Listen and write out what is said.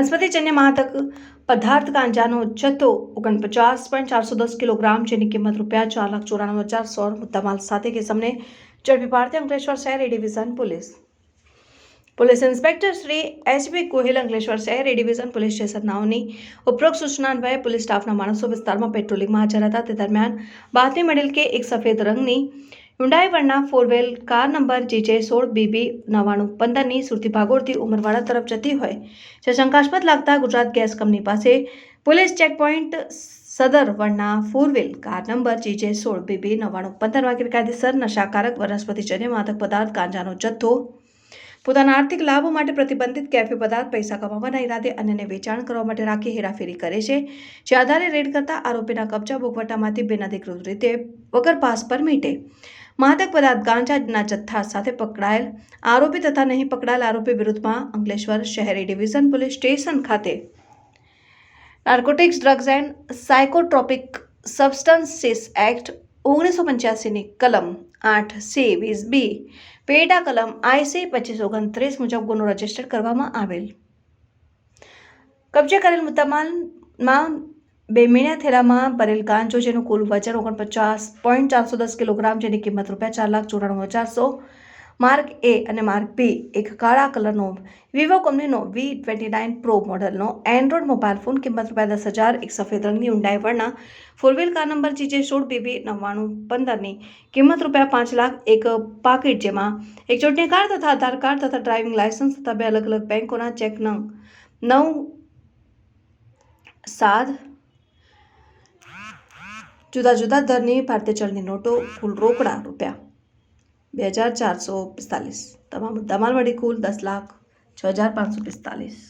વનસ્પતિજન્ય માદક પદાર્થ ગાંજાનો જથ્થો ઓગણપચાસ પોઈન્ટ ચારસો દસ કિલોગ્રામ જેની કિંમત રૂપિયા ચાર લાખ ચોરાણું હજાર સો મુદ્દામાલ સાથે કેસમને ઝડપી પાડતી અંકલેશ્વર શહેર A division police police inspector Shri HB Gohil Ankleshwar શહેર એ ડિવિઝન પોલીસ સ્ટેશન નાઓની ઉપરોક્ત સૂચના અન્વયે પોલીસ સ્ટાફના માણસો વિસ્તારમાં પેટ્રોલિંગમાં હાજર હતા તે દરમિયાન બાતમી મળેલ કે એક સફેદ રંગની Hyundai વર્ણના four wheel car number GJ સોળ બીબી નવ્વાણું પંદરની સુરતી ભાગોળથી ઉમરવાડા તરફ જતી હોય જે શંકાસ્પદ લાગતા ગુજરાત ગેસ કંપની પાસે પોલીસ ચેકપોઇન્ટ સદર વર્ણના four wheel car number GJ સોળ બીબી નવ્વાણું પંદરમાં ગેરકાયદેસર નશાકારક વનસ્પતિજન્ય માદક પદાર્થ ગાંજાનો જથ્થો, પોતાના આર્થિક લાભો માટે પ્રતિબંધિત કેફી પદાર્થ, પૈસા કમાવાના ઈરાદે અન્યને વેચાણ કરવા માટે રાખી હેરાફેરી કરે છે. જે આધારે રેડ કરતા આરોપીના કબજા ભોગવટામાંથી બિનઅધિકૃત રીતે વગર પાસ પરમિટે માદક પદાર્થ ગાંજાના જથ્થા સાથે પકડાયેલ. આરોપી તથા નહીં પકડાયેલ આરોપી વિરુદ્ધમાં અંકલેશ્વર શહેરી ડિવિઝન પોલીસ સ્ટેશન ખાતે. Narcotics, drugs and psychotropic substances act ઓગણીસો પંચ્યાસીની કલમ આઠ સી વીસ બી પેટા કલમ આઈસી પચીસ ઓગણત્રીસ મુજબ ગુનો રજિસ્ટર કરવામાં આવેલ. કબજે કરેલ મુદ્દામાલમાં બે મહિના થેલામાં ભરેલ કાંચો, જેનું કુલ વજન ઓગણપચાસ પોઈન્ટ ચારસો દસ કિલોગ્રામ, જેની કિંમત રૂપિયા ચાર લાખ ચોરાણું હજારસો માર્ક એ અને માર્ક બી એક કાળા કલરનો વિવો કંપનીનો વી ટ્વેન્ટી નાઇન પ્રો મોડલનો એન્ડ્રોઇડ મોબાઈલ ફોન, કિંમત રૂપિયા દસ હજાર, એક સફેદ રંગની Hyundai વર્ણના four wheel car number GJ સોળ બીબી નવ્વાણું પંદરની કિંમત રૂપિયા પાંચ લાખ, એક પાકીટ, જેમાં એક ચૂંટણી કાર્ડ તથા આધાર કાર્ડ તથા ડ્રાઇવિંગ લાયસન્સ તથા બે અલગ અલગ બેંકોના ચેક નંગ. નવ સાત જુદા જુદા દરની ભારતીય ચલણી નોટો કુલ રોકડા રૂપિયા બે હજાર ચારસો પિસ્તાલીસ. તમામ મુદ્દામાલ કુલ દસ લાખ છ હજાર પાંચસો પિસ્તાલીસ.